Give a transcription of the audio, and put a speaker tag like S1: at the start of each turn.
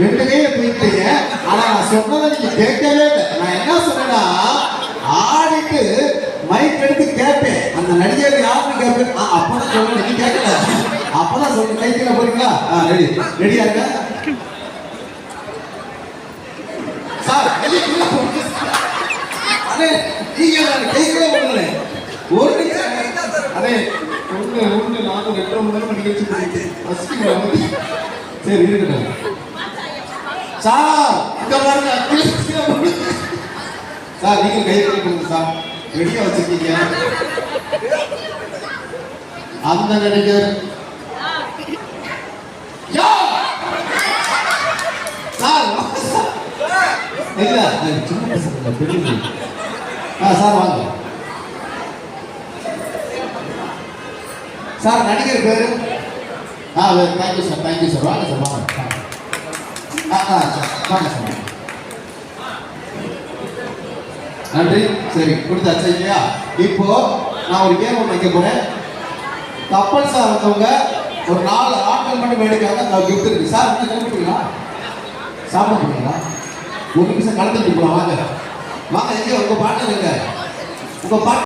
S1: ரெண்டுமே போயிட்டீங்க. ஆனா நான் சொன்னதை நீங்க கேட்கவே இல்லை. நான் என்ன சொன்னா ஆடிட்டு மைக் எடுத்து கேட்பேன் அந்த நடிகர் யாருன்னு கேட்பேன் அப்பதான் சொல்றேன் நீ கேட்கல. அப்பதான் சொல்றேன் கைக்கில போறீங்களா? ஆ ரெடி ரெடியா இருக்க? சார் கையை அண்ணே நீங்க நான் கைக்கில போடுங்க ஒரு நிமிஷம். அண்ணே ஒன்று ஒன்று நானும் ரெண்டரை மணி நேரம் நிகழ்ச்சி பண்ணிட்டு ஃபஸ்ட்டு சரி இருக்கட்டும். சார் இந்த பாருங்க. சார் நீங்க கை கை கொடுங்க சார். ரெடியா வச்சிருக்கீங்க. அந்த நடிகர். இல்ல சின்ன பசங்க இல்ல, ஆ சார் வாங்க. சார் நடிகர் பேரு? ஆ thank you sir thank you sir வாங்க சார் வாங்க ஆ ஆ சார் வாங்க சார் நன்றி சரி கொடுத்தாச்சு இல்லையா? இப்போ நான் ஒரு கேம் ஒன்று வைக்க போறேன். கப்பல் சார் வந்தவங்க ஒரு நாலு ஆட்கள் மட்டும் எடுக்காங்க நான் கிஃப்ட் இருக்கு. சார் என்ன கிளம்பிட்டீங்களா? சாப்பிட போறீங்களா ஒரு நிமிஷம் கடந்துட்டு போகலாம் வாங்க. வாங்க எங்கே உங்கள் பாட்டு இருங்க உங்கள் பாட்டு